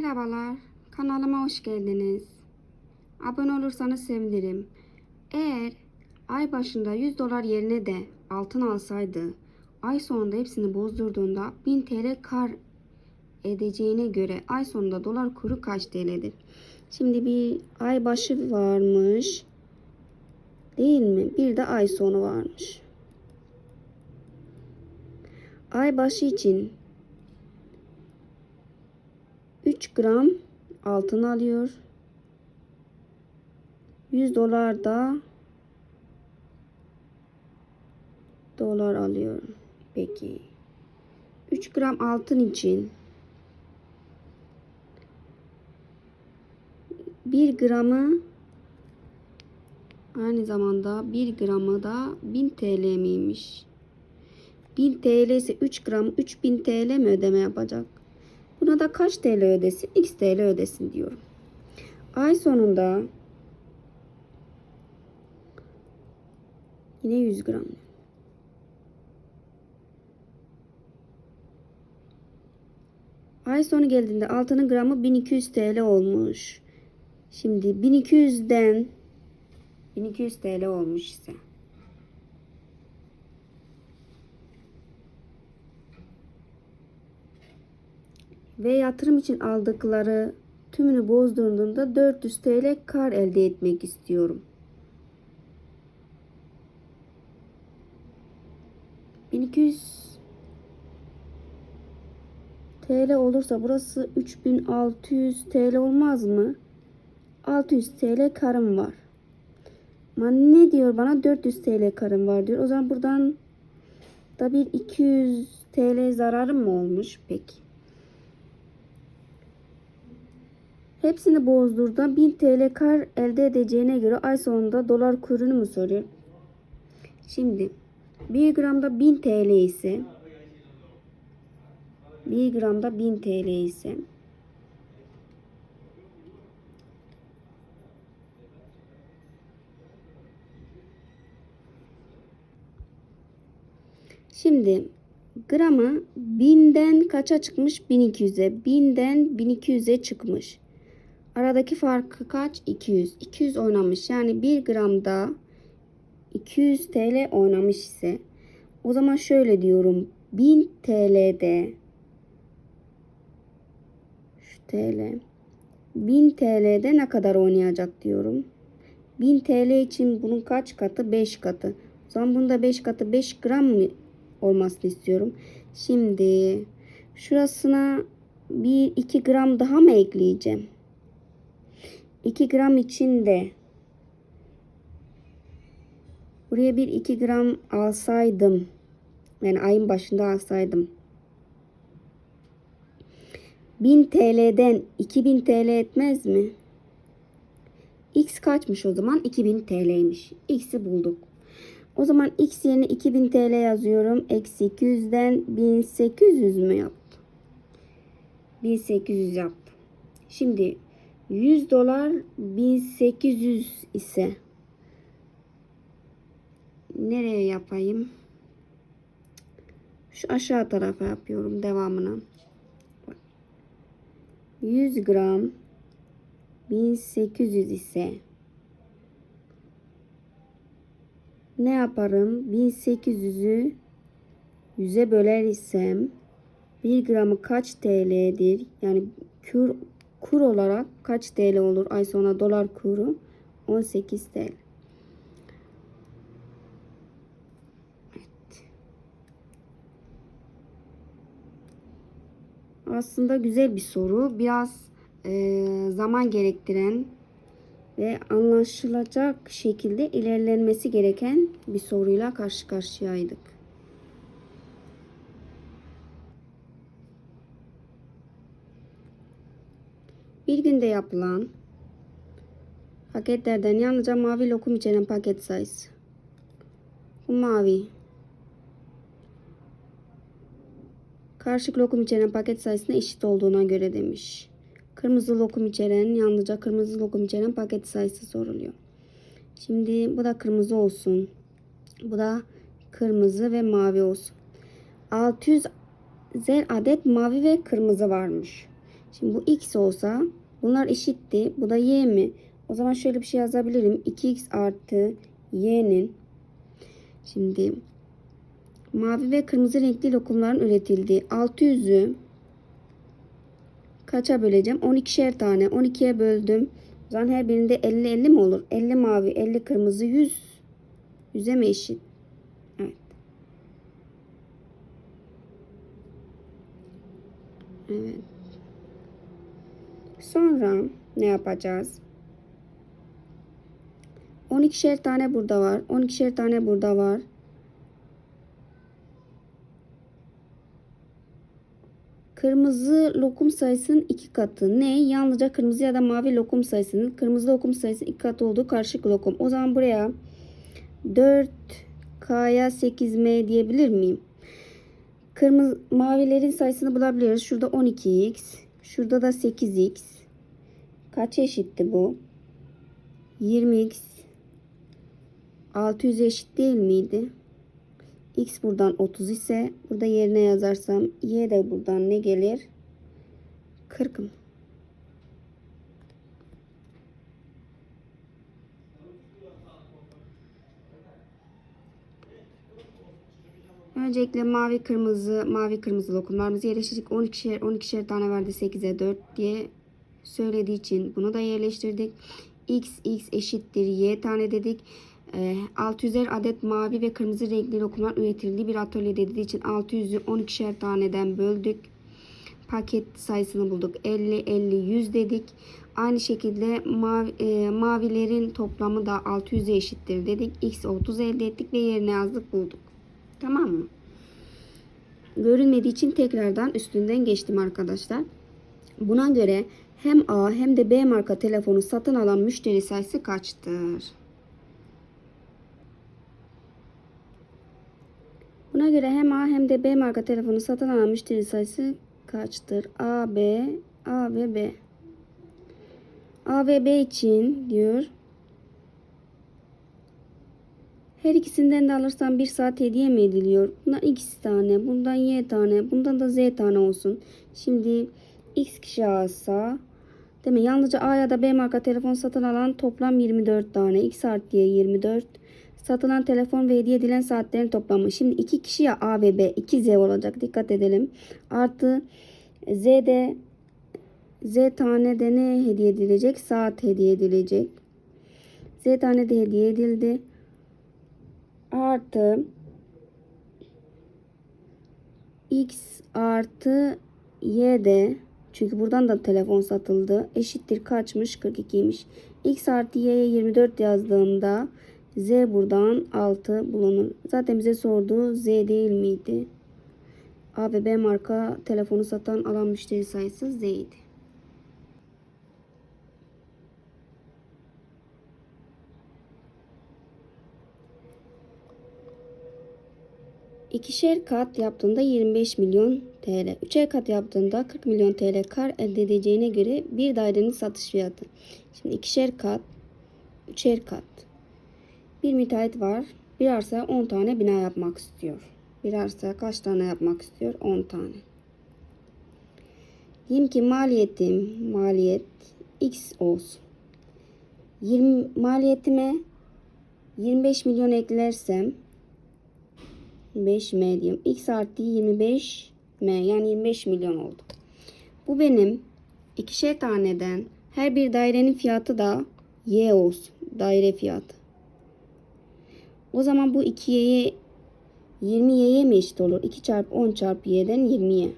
Merhabalar, kanalıma hoş geldiniz. Abone olursanız sevinirim. Eğer ay başında 100 dolar yerine de altın alsaydı, ay sonunda hepsini bozdurduğunda 1000 TL kar edeceğine göre ay sonunda dolar kuru kaç TL'dir? Şimdi bir ay başı varmış. Değil mi? Bir de ay sonu varmış. Ay başı için 3 gram altın alıyor. 100 dolar da dolar alıyor. Peki. 3 gram altın için 1 gramı aynı zamanda 1 gramı da 1000 TL miymiş? 1000 TL ise 3 gram 3000 TL mi ödeme yapacak? Buna da kaç TL ödesin? X TL ödesin diyorum. Ay sonunda yine 100 gram. Ay sonu geldiğinde altının gramı 1200 TL olmuş. Şimdi 1200'den 1200 TL olmuş ise ve yatırım için aldıkları tümünü bozdurduğunda 400 TL kar elde etmek istiyorum. 1200 TL olursa burası 3600 TL olmaz mı? 600 TL karım var. Ama ne diyor bana 400 TL karım var diyor. O zaman buradan da bir 200 TL zararım mı olmuş peki? Hepsini bozdurda 1000 TL kar elde edeceğine göre ay sonunda dolar kurunu mu soruyor? Şimdi 1 gramda 1000 TL ise 1 gramda 1000 TL ise Şimdi gramı 1000'den kaça çıkmış? 1200'e. 1000'den 1200'e çıkmış. Aradaki farkı kaç? 200. 200 oynamış. Yani 1 gramda 200 TL oynamış ise o zaman şöyle diyorum. 1000 TL'de şu TL 1000 TL'de ne kadar oynayacak diyorum. 1000 TL için bunun kaç katı? 5 katı. O zaman bunda 5 katı 5 gram mı olmasını istiyorum. Şimdi şurasına bir 2 gram daha mı ekleyeceğim? 2 gram için de buraya bir 2 gram alsaydım yani ayın başında alsaydım 1000 TL'den 2000 TL etmez mi? X kaçmış o zaman? 2000 TL'ymiş. X'i bulduk. O zaman X yerine 2000 TL yazıyorum. Eksi 200'den 1800 mü yaptım? 1800 yaptım. Şimdi 100 dolar 1800 ise nereye yapayım? Şu aşağı tarafa yapıyorum devamını. 100 gram 1800 ise ne yaparım? 1800'ü 100'e böler isem 1 gramı kaç TL'dir? Yani kur, kur olarak kaç TL olur? Ay sonra dolar kuru 18 TL. Evet. Aslında güzel bir soru. Biraz e, zaman gerektiren ve anlaşılacak şekilde ilerlenmesi gereken bir soruyla karşı karşıyaydık. Bir günde yapılan paketlerden yalnızca mavi lokum içeren paket sayısı. Bu mavi. Karışık lokum içeren paket sayısına eşit olduğuna göre demiş. Kırmızı lokum içeren, yalnızca kırmızı lokum içeren paket sayısı soruluyor. Şimdi bu da kırmızı olsun. Bu da kırmızı ve mavi olsun. 600 zer adet mavi ve kırmızı varmış. Şimdi bu x olsa bunlar eşitti. Bu da y mi? O zaman şöyle bir şey yazabilirim. 2x artı y'nin şimdi mavi ve kırmızı renkli lokumların üretildiği 600'ü kaça böleceğim? 12'şer tane. 12'ye böldüm. O zaman her birinde 50 50 mi olur? 50 mavi, 50 kırmızı, 100 100'e mi eşit? Evet. Evet. Sonra ne yapacağız? 12'şer tane burada var. 12'şer tane burada var. Kırmızı lokum sayısının iki katı. Ne? Yalnızca kırmızı ya da mavi lokum sayısının kırmızı lokum sayısının iki katı olduğu karışık lokum. O zaman buraya 4K'ya 8M diyebilir miyim? Kırmızı mavilerin sayısını bulabiliyoruz. Şurada 12x, şurada da 8x. Kaç eşitti bu? 20x 600 eşit değil miydi? X buradan 30 ise burada yerine yazarsam Y de buradan ne gelir? 40 mı? Öncelikle mavi kırmızı mavi kırmızı lokumlarımızı yerleştirdik. 12'şer 12'şer tane verdi 8'e 4 diye söylediği için bunu da yerleştirdik. X x eşittir y tane dedik. E, 600'er adet mavi ve kırmızı renkli lokumlar üretildiği bir atölye dediği için 600'ü 12'şer taneden böldük. Paket sayısını bulduk. 50 50 100 dedik. Aynı şekilde mavi, e, mavilerin toplamı da 600'e eşittir dedik. X 30 elde ettik ve yerine yazdık bulduk. Tamam mı? Görünmediği için tekrardan üstünden geçtim arkadaşlar. Buna göre hem A hem de B marka telefonu satın alan müşteri sayısı kaçtır? Buna göre hem A hem de B marka telefonu satın alan müşteri sayısı kaçtır? A, B, A ve B. A ve B için diyor. Her ikisinden de alırsam bir saat hediye mi ediliyor? Bundan x tane, bundan y tane, bundan da z tane olsun. Şimdi x kişi alsa değil mi? Yalnızca A ya da B marka telefon satın alan toplam 24 tane. X artı y 24. Satılan telefon ve hediye edilen saatlerin toplamı. Şimdi iki kişi ya A ve B. 2 Z olacak. Dikkat edelim. Artı Z de Z tane de ne hediye edilecek? Saat hediye edilecek. Z tane de hediye edildi. Artı X artı Y de çünkü buradan da telefon satıldı. Eşittir kaçmış? 42'ymiş. X artı Y'ye 24 yazdığımda Z buradan 6 bulunur. Zaten bize sorduğu Z değil miydi? A ve B marka telefonu satan alan müşteri sayısı Z idi. İkişer kat yaptığında 25 milyon TL. Üçer kat yaptığında 40 milyon TL kar elde edeceğine göre bir dairenin satış fiyatı. Şimdi ikişer kat, üçer kat. Bir müteahhit var. Bir arsaya 10 tane bina yapmak istiyor. Bir arsaya kaç tane yapmak istiyor? 10 tane. Diyeyim ki maliyetim, maliyet X olsun. 20 maliyetime 25 milyon eklersem 5M diyeyim. X artı 25M yani 25 milyon oldu. Bu benim ikişer taneden her bir dairenin fiyatı da Y olsun. Daire fiyatı. O zaman bu 2y'ye 20y'ye mi eşit olur? 2 çarpı 10 çarpı y'den 20'ye.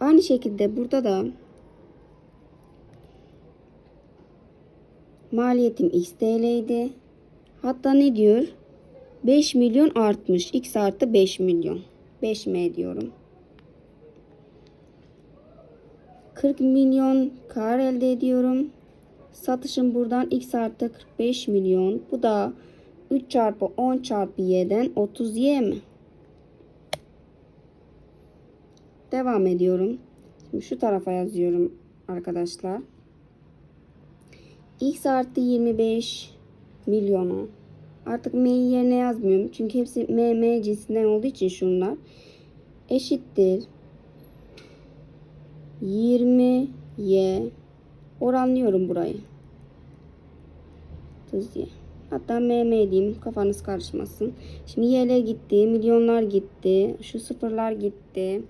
Aynı şekilde burada da maliyetim x TL'ydi. Hatta ne diyor? 5 milyon artmış. X artı 5 milyon. 5M diyorum. 40 milyon kar elde ediyorum. Satışım buradan X artı 45 milyon. Bu da 3 çarpı 10 çarpı y'den 30 y mi? Devam ediyorum. Şimdi şu tarafa yazıyorum arkadaşlar. X artı 25 milyonu. Artık m'yi yerine yazmıyorum. Çünkü hepsi m, m cinsinden olduğu için şunlar. Eşittir. 20 Y. Oranlıyorum burayı. 30 Y. Hatta MM diyeyim kafanız karışmasın. Şimdi Y'ler gitti. Milyonlar gitti. Şu sıfırlar gitti.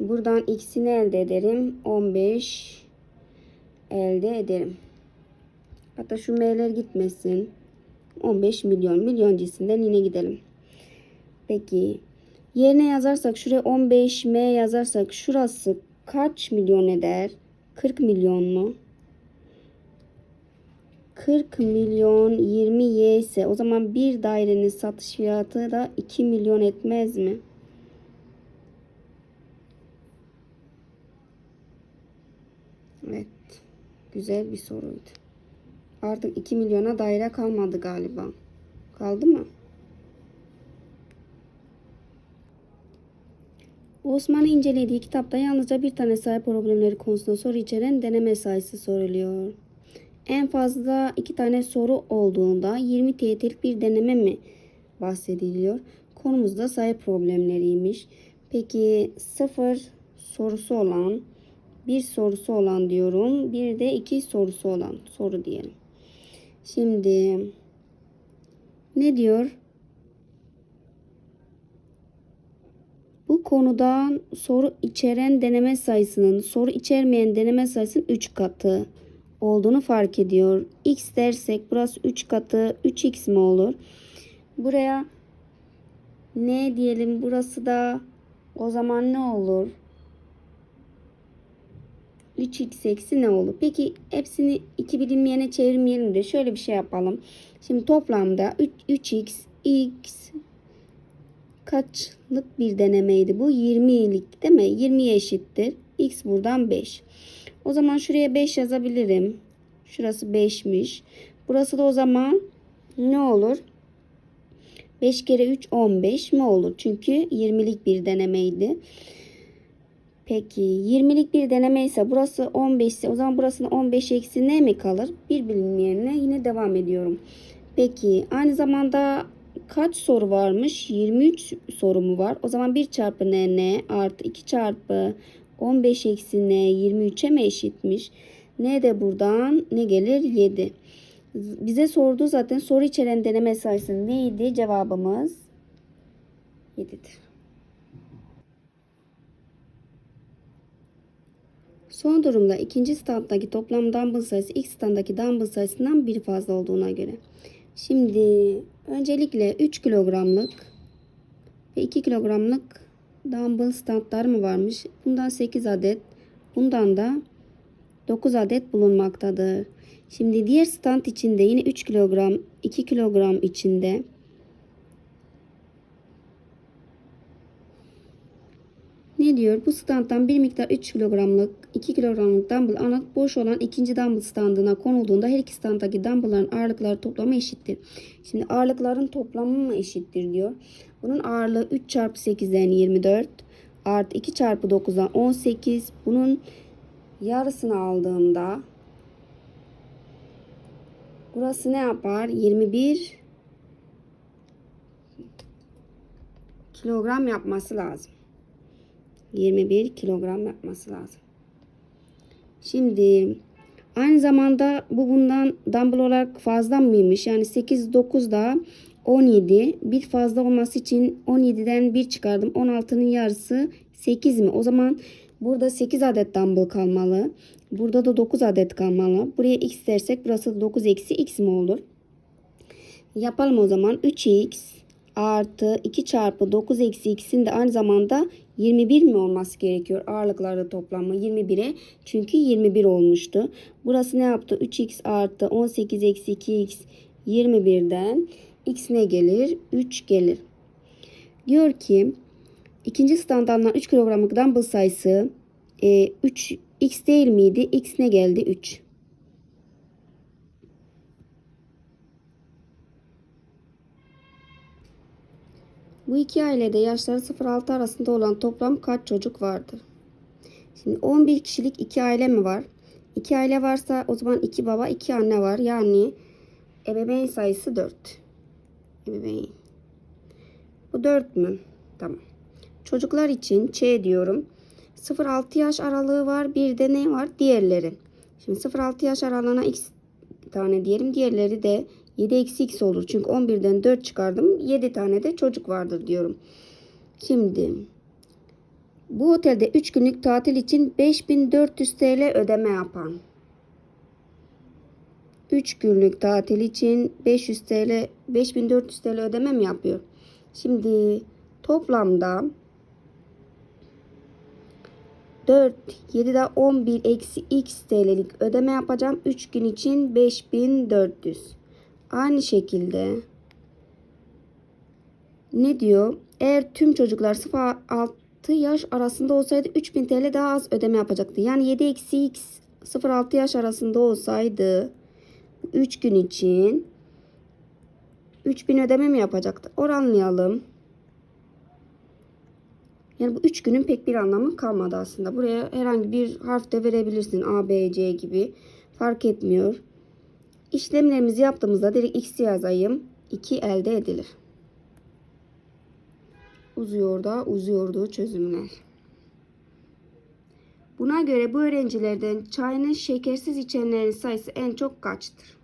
Buradan x'ini elde ederim. 15 elde ederim. Hatta şu m'ler gitmesin. 15 milyon. Milyon cinsinden yine gidelim. Peki yerine yazarsak şuraya 15 m yazarsak şurası kaç milyon eder? 40 milyon mu? 40 milyon 20 y ise o zaman bir dairenin satış fiyatı da 2 milyon etmez mi? Evet. Güzel bir soruydu. Artık 2 milyona daire kalmadı galiba. Kaldı mı? Osman'ın incelediği kitapta yalnızca bir tane sayı problemleri konusunda soru içeren deneme sayısı soruluyor. En fazla iki tane soru olduğunda 20 TYT'lik bir deneme mi bahsediliyor? Konumuz da sayı problemleriymiş. Peki sıfır sorusu olan, bir sorusu olan diyorum. Bir de iki sorusu olan soru diyelim. Şimdi ne diyor? Bu konudan soru içeren deneme sayısının soru içermeyen deneme sayısının 3 katı olduğunu fark ediyor. X dersek burası 3 katı 3x mi olur? Buraya ne diyelim burası da o zaman ne olur? 3x eksi ne olur? Peki hepsini iki bilinmeyene çevirmeyelim de şöyle bir şey yapalım. Şimdi toplamda 3, 3x x kaçlık bir denemeydi bu? 20'lik değil mi? 20'ye eşittir. X buradan 5. O zaman şuraya 5 yazabilirim. Şurası 5'miş. Burası da o zaman ne olur? 5 kere 3 15 mi olur? Çünkü 20'lik bir denemeydi. Peki 20'lik bir deneme ise burası 15 ise o zaman burasının 15 eksi ne mi kalır? Bir bilinmeyenine yine devam ediyorum. Peki aynı zamanda kaç soru varmış? 23 soru mu var? O zaman 1 çarpı n n artı 2 çarpı 15 eksi n 23'e mi eşitmiş? Ne de buradan ne gelir? 7. Bize sordu zaten soru içeren deneme sayısı neydi? Cevabımız 7'dir. Son durumda ikinci standdaki toplam dumbbell sayısı ilk standdaki dumbbell sayısından bir fazla olduğuna göre. Şimdi öncelikle 3 kilogramlık ve 2 kilogramlık dumbbell standlar mı varmış? Bundan 8 adet, bundan da 9 adet bulunmaktadır. Şimdi diğer stand içinde yine 3 kilogram, 2 kilogram içinde Ne diyor? Bu standdan bir miktar 3 kilogramlık, 2 kilogramlık dumbbell alıp boş olan ikinci dumbbell standına konulduğunda her iki standdaki dumbbellların ağırlıkları toplamı eşittir. Şimdi ağırlıkların toplamı mı eşittir diyor. Bunun ağırlığı 3 çarpı 8'den 24 artı 2 çarpı 9'dan 18. Bunun yarısını aldığımda burası ne yapar? 21 kilogram yapması lazım. 21 kilogram yapması lazım. Şimdi aynı zamanda bu bundan dumbbell olarak fazla mıymış? Yani 8 9 da 17 bir fazla olması için 17'den 1 çıkardım. 16'nın yarısı 8 mi? O zaman burada 8 adet dumbbell kalmalı. Burada da 9 adet kalmalı. Buraya x dersek burası 9 eksi x mi olur? Yapalım o zaman. 3x artı 2 çarpı 9 eksi x'in de aynı zamanda 21 mi olması gerekiyor? Ağırlıklarda toplamı 21'e. Çünkü 21 olmuştu. Burası ne yaptı? 3x artı 18 eksi 2x 21'den x ne gelir? 3 gelir. Diyor ki ikinci standarttan 3 kilogramlık dumbbell sayısı e, 3 x değil miydi? x ne geldi? 3. Bu iki ailede yaşları 0-6 arasında olan toplam kaç çocuk vardır? Şimdi 11 kişilik iki aile mi var? İki aile varsa o zaman iki baba iki anne var. Yani ebeveyn sayısı 4. Ebeveyn. Bu 4 mü? Tamam. Çocuklar için Ç diyorum. 0-6 yaş aralığı var. Bir de ne var? Diğerleri. Şimdi 0-6 yaş aralığına x tane diyelim. Diğerleri de 7 eksi x olur. Çünkü 11'den 4 çıkardım. 7 tane de çocuk vardır diyorum. Şimdi bu otelde 3 günlük tatil için 5400 TL ödeme yapan. 3 günlük tatil için 500 TL 5400 TL ödeme mi yapıyor? Şimdi toplamda 4, 7'de 11 eksi x TL'lik ödeme yapacağım. 3 gün için 5400. Aynı şekilde ne diyor? Eğer tüm çocuklar 0-6 yaş arasında olsaydı 3000 TL daha az ödeme yapacaktı. Yani 7 eksi x 0-6 yaş arasında olsaydı 3 gün için 3000 ödeme mi yapacaktı? Oranlayalım. Yani bu üç günün pek bir anlamı kalmadı aslında. Buraya herhangi bir harf de verebilirsin. A, B, C gibi. Fark etmiyor. İşlemlerimizi yaptığımızda direkt x yazayım. 2 elde edilir. Uzuyor da uzuyordu çözümler. Buna göre bu öğrencilerden çayını şekersiz içenlerin sayısı en çok kaçtır?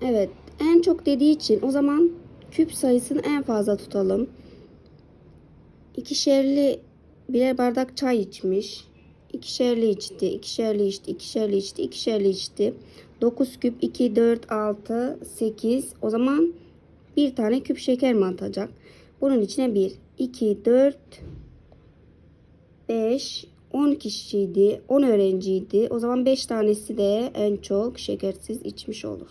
Evet, en çok dediği için o zaman küp sayısını en fazla tutalım. İkişerli birer bardak çay içmiş. İkişerli içti, ikişerli içti, ikişerli içti, ikişerli içti. 9 küp 2, 4, 6, 8. O zaman bir tane küp şeker mi atacak? Bunun içine 1, 2, 4, 5, 10 kişiydi, 10 öğrenciydi. O zaman 5 tanesi de en çok şekersiz içmiş olur.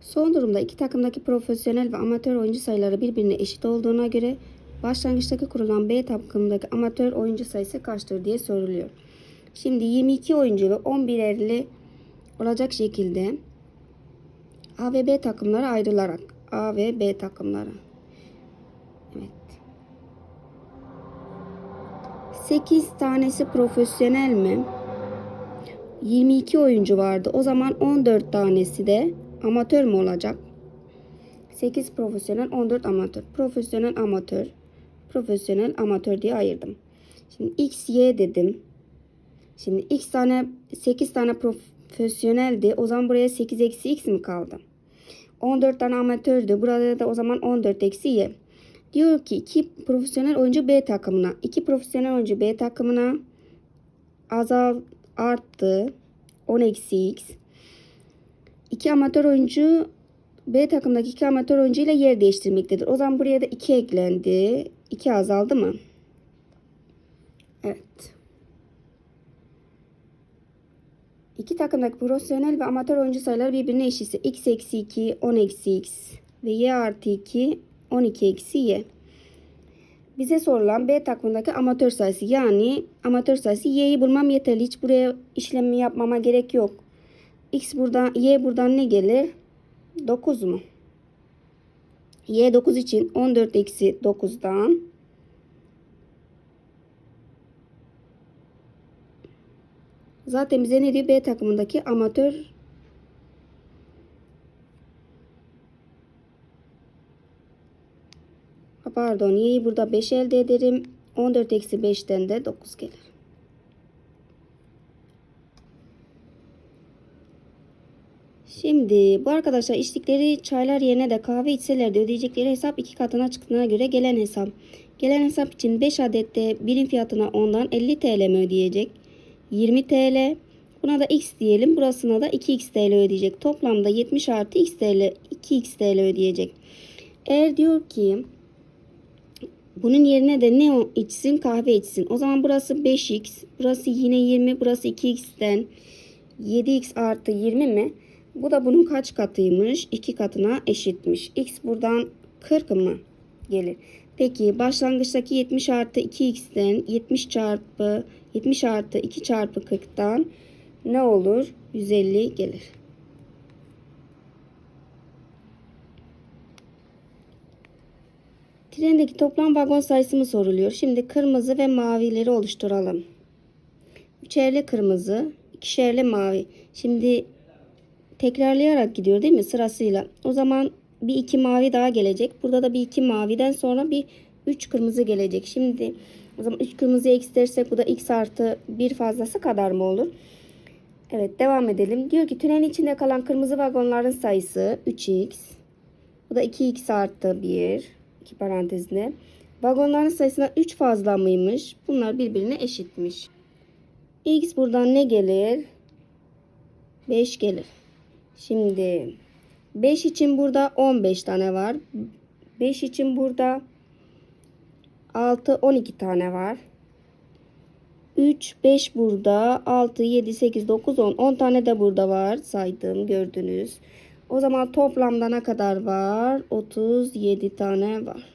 Son durumda iki takımdaki profesyonel ve amatör oyuncu sayıları birbirine eşit olduğuna göre başlangıçtaki kurulan B takımındaki amatör oyuncu sayısı kaçtır diye soruluyor. Şimdi 22 oyuncu ve 11'erli olacak şekilde A ve B takımları ayrılarak A ve B takımları. Evet. 8 tanesi profesyonel mi? 22 oyuncu vardı. O zaman 14 tanesi de amatör mü olacak? 8 profesyonel, 14 amatör. Profesyonel, amatör. Profesyonel, amatör diye ayırdım. Şimdi x, y dedim. Şimdi x tane 8 tane profesyoneldi. O zaman buraya 8 eksi x mi kaldı? 14 tane amatördü. Burada da o zaman 14 eksi y. Diyor ki 2 profesyonel oyuncu B takımına. 2 profesyonel oyuncu B takımına azal arttı. 10 eksi x. 2 amatör oyuncu B takımdaki 2 amatör oyuncu ile yer değiştirmektedir. O zaman buraya da 2 eklendi. 2 azaldı mı? Evet. İki takımdaki profesyonel ve amatör oyuncu sayıları birbirine eşitse x eksi 2 10 eksi x ve y artı 2 12 eksi y. Bize sorulan B takımındaki amatör sayısı yani amatör sayısı y'yi bulmam yeterli. Hiç buraya işlemi yapmama gerek yok. X buradan y buradan ne gelir? 9 mu? Y 9 için 14 eksi 9'dan Zaten bize ne diyor? B takımındaki amatör Pardon y'yi burada 5 elde ederim. 14 eksi 5'ten de 9 gelir. Şimdi bu arkadaşlar içtikleri çaylar yerine de kahve içseler de ödeyecekleri hesap iki katına çıktığına göre gelen hesap. Gelen hesap için 5 adette birim fiyatına ondan 50 TL mi ödeyecek? 20 TL. Buna da x diyelim. Burasına da 2x TL ödeyecek. Toplamda 70 artı x TL 2x TL ödeyecek. Eğer diyor ki bunun yerine de ne içsin? Kahve içsin. O zaman burası 5x. Burası yine 20. Burası 2x'ten 7x artı 20 mi? Bu da bunun kaç katıymış? 2 katına eşitmiş. X buradan 40 mı gelir? Peki başlangıçtaki 70 artı 2x'ten 70 çarpı 70 artı 2 çarpı 40'tan ne olur? 150 gelir. Trendeki toplam vagon sayısı mı soruluyor? Şimdi kırmızı ve mavileri oluşturalım. Üçerli kırmızı, ikişerli mavi. Şimdi tekrarlayarak gidiyor değil mi sırasıyla? O zaman bir iki mavi daha gelecek. Burada da bir iki maviden sonra bir üç kırmızı gelecek. Şimdi o zaman üç kırmızıyı eksilersek bu da x artı bir fazlası kadar mı olur? Evet devam edelim. Diyor ki tünelin içinde kalan kırmızı vagonların sayısı 3x. Bu da 2x artı 1. iki parantezine. Vagonların sayısından 3 fazla mıymış? Bunlar birbirine eşitmiş. X buradan ne gelir? 5 gelir. Şimdi 5 için burada 15 tane var. 5 için burada 6 12 tane var. 3 5 burada 6 7 8 9 10 10 tane de burada var saydım gördünüz. O zaman toplamda ne kadar var? 37 tane var.